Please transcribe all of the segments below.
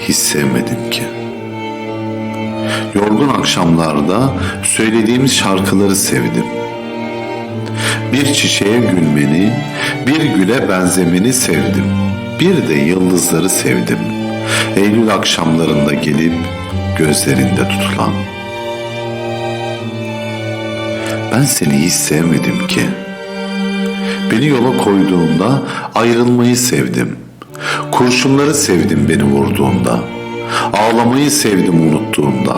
hiç sevmedim ki. Yorgun akşamlarda söylediğimiz şarkıları sevdim. Bir çiçeğe gülmeni, bir güle benzemeni sevdim. Bir de yıldızları sevdim. Eylül akşamlarında gelip gözlerinde tutulan. Ben seni hiç sevmedim ki. Beni yola koyduğunda ayrılmayı sevdim. Kurşunları sevdim beni vurduğunda. Ağlamayı sevdim unuttuğumda.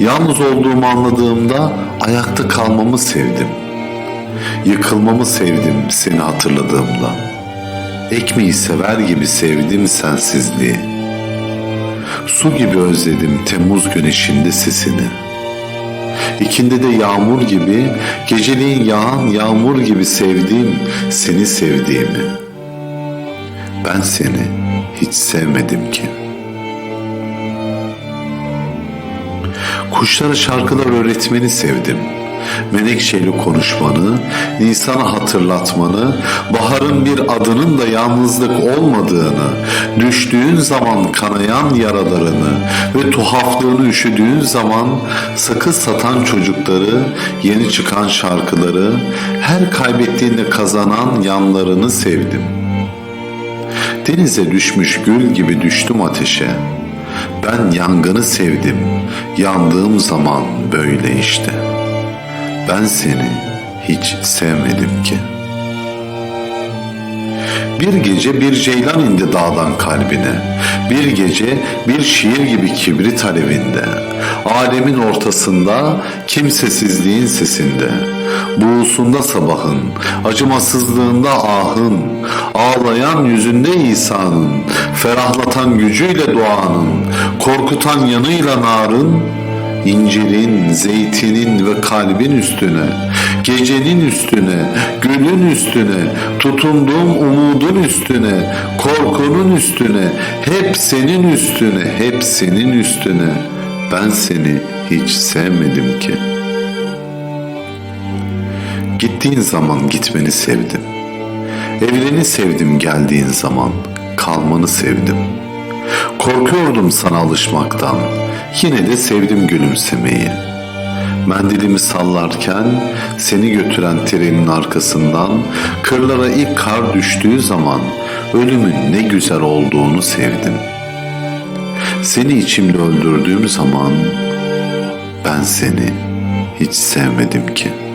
Yalnız olduğumu anladığımda ayakta kalmamı sevdim. Yıkılmamı sevdim seni hatırladığımda. Ekmeği sever gibi sevdim sensizliği. Su gibi özledim Temmuz güneşinde sesini. İkindi de yağmur gibi, geceliğin yağan yağmur gibi sevdiğim seni sevdiğimi. Ben seni hiç sevmedim ki. Kuşlara şarkılar öğretmeni sevdim. Menekşeyle konuşmanı, Nisan'ı hatırlatmanı, baharın bir adının da yalnızlık olmadığını, düştüğün zaman kanayan yaralarını ve tuhaflığını üşüdüğün zaman sakız satan çocukları, yeni çıkan şarkıları, her kaybettiğinde kazanan yanlarını sevdim. Denize düşmüş gül gibi düştüm ateşe. Ben yangını sevdim. Yandığım zaman böyle işte. Ben seni hiç sevmedim ki. Bir gece bir ceylan indi dağdan kalbine. Bir gece bir şiir gibi kibrit alevinde. Alemin ortasında kimsesizliğin sesinde. Buğusunda sabahın, acımasızlığında ahın, ağlayan yüzünde İsa'nın, ferahlatan gücüyle doğanın, korkutan yanıyla narın, İncilin, zeytinin ve kalbin üstüne, gecenin üstüne, gülün üstüne, tutunduğum umudun üstüne, korkunun üstüne, hep senin üstüne, hep senin üstüne. Ben seni hiç sevmedim ki. Gittiğin zaman gitmeni sevdim. Evleni sevdim geldiğin zaman, kalmanı sevdim. Korkuyordum sana alışmaktan, yine de sevdim gülümsemeyi. Mendilimi sallarken seni götüren trenin arkasından kırlara ilk kar düştüğü zaman ölümün ne güzel olduğunu sevdim. Seni içimde öldürdüğüm zaman ben seni hiç sevmedim ki.''